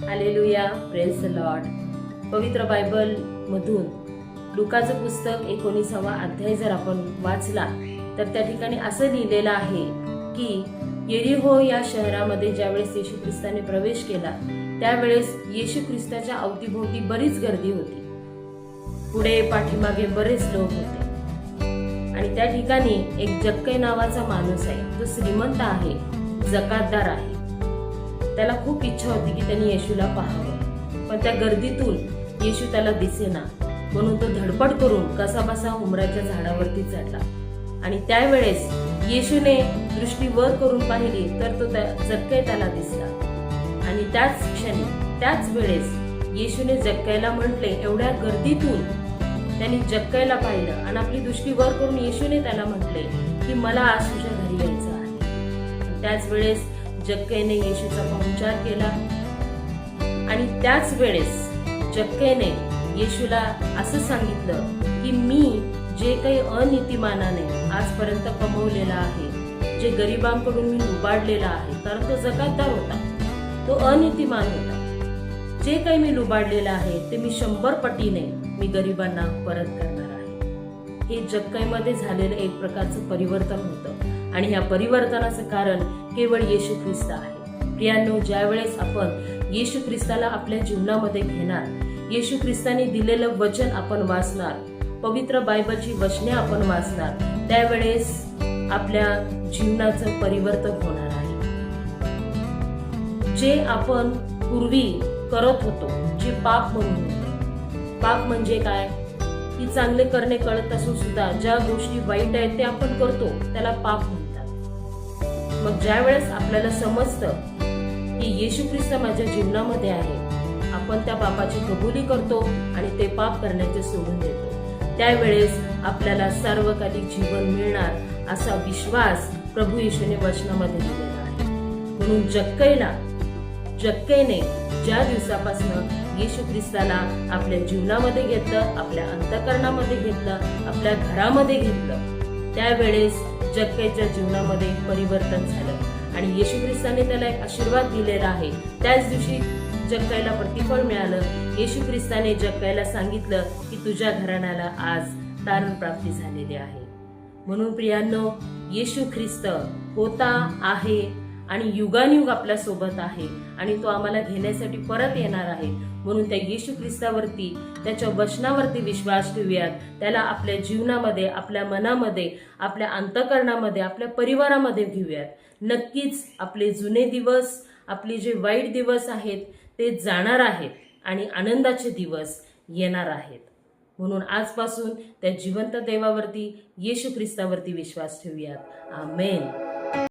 Hallelujah praise Lord पवित्र Bible मधून लुकाचं पुस्तक एकोणीसावा अध्याय जर आपण वाचला तर त्या ठिकाणी असं लिहिलेलं आहे की येरिहो या शहरामध्ये ज्यावेळेस येशू ख्रिस्ताने प्रवेश केला त्यावेळेस येशू ख्रिस्ताच्या अवतीभोवती बरीच गर्दी होती. पुढे पाठीमागे बरेच लोक होते. आणि त्या ठिकाणी एक जक्कै नावाचा माणूस आहे जो श्रीमंत आहे जकातदार आहे. त्याला खूप इच्छा होती की त्यांनी येशूला पाहावं. पण त्या गर्दीतून येशू त्याला दिसेना. म्हणून तो धडपड करून कसाबसा उमराच्या झाडावरती चढला. आणि त्यावेळेस येशूने दृष्टी वर करून पाहिली तर तो त्या- जक्कै त्याला दिसला. आणि त्याच क्षणी त्याच वेळेस येशूने जक्कैला म्हटले एवढ्या गर्दीतून त्यांनी जक्कैला पाहिलं आणि आपली दृष्टी वर करून येशूने त्याला म्हटले की मला आज तुझ्या घरी यायचं आहे. त्याच वेळेस जक्कैने येशूचा पाहुणचार केला. आणि त्याच वेळेस जक्केने येशूला असं सांगितलं की मी जे काही अनितिमानाने आजपर्यंत कमवलेलं आहे जे गरिबांकडून मी लुबाडलेला आहे कारण तो जकातदार होता. तो अनितिमान होता. जे काही मी लुबाडलेलं आहे ते मी शंभर पटीने मी गरिबांना परत करणार हे जक्काईमध्ये झालेलं एक प्रकारचं परिवर्तन होतं. आणि ह्या परिवर्तनाचं कारण केवळ येशू ख्रिस्त आहे. प्रियांनो ज्यावेळेस आपण येशू ख्रिस्ताला आपल्या जीवनामध्ये घेणार येशू ख्रिस्ताने दिलेलं वचन आपण वाचणार पवित्र बायबलची वचने आपण वाचणार त्यावेळेस आपल्या जीवनाचं परिवर्तन होणार आहे. जे आपण पूर्वी करत होतो जे पाप म्हणून पाप म्हणजे काय? की चांगले करणे कळत असून सुद्धा ज्या गोष्टी वाईट आहेत ते आपण करतो त्याला पाप म्हणतात. मग ज्या वेळेस आपल्याला समजतं की येशू ख्रिस्त माझ्या जीवनामध्ये आहे आपण त्या पापाची कबुली करतो आणि ते पाप करण्याचे सोडून देतो. त्यावेळेस आपल्याला सार्वकालिक जीवन मिळणार असा विश्वास प्रभू येशूने वचनामध्ये दिलेला आहे. म्हणून जक्कैला जक्कैने ज्या दिवसापासून येशू ख्रिस्ताला आपल्या जीवनामध्ये घेतलं आपल्या अंतकरणामध्ये घेतलं आपल्या घरामध्ये घेतलं. त्यावेळेस जक्कैच्या जीवनामध्ये परिवर्तन झालं. आणि येशू ख्रिस्ताने त्याला एक आशीर्वाद दिलेला आहे. त्याच दिवशी जक्कायला प्रतिफळ मिळालं. येशू ख्रिस्ताने जक्कायला सांगितलं की तुझ्या घराण्याला आज तारण प्राप्ती झालेली आहे. म्हणून प्रियांनो येशू ख्रिस्त होता आहे आणि युगानयुग आपल्यासोबत आहे आणि तो आम्हाला घेण्यासाठी परत येणार आहे. म्हणून त्या येशू ख्रिस्तावरती त्याच्या वचनावरती विश्वास ठेवूयात. त्याला आपल्या जीवनामध्ये आपल्या मनामध्ये आपल्या अंतकरणामध्ये आपल्या परिवारामध्ये घेऊयात. नक्कीच आपले जुने दिवस आपले जे वाईट दिवस आहेत ते जाणार आहेत आणि आनंदाचे दिवस येणार आहेत. म्हणून आजपासून त्या जिवंत देवावरती येशू ख्रिस्तावरती विश्वास ठेवूयात. आमेन.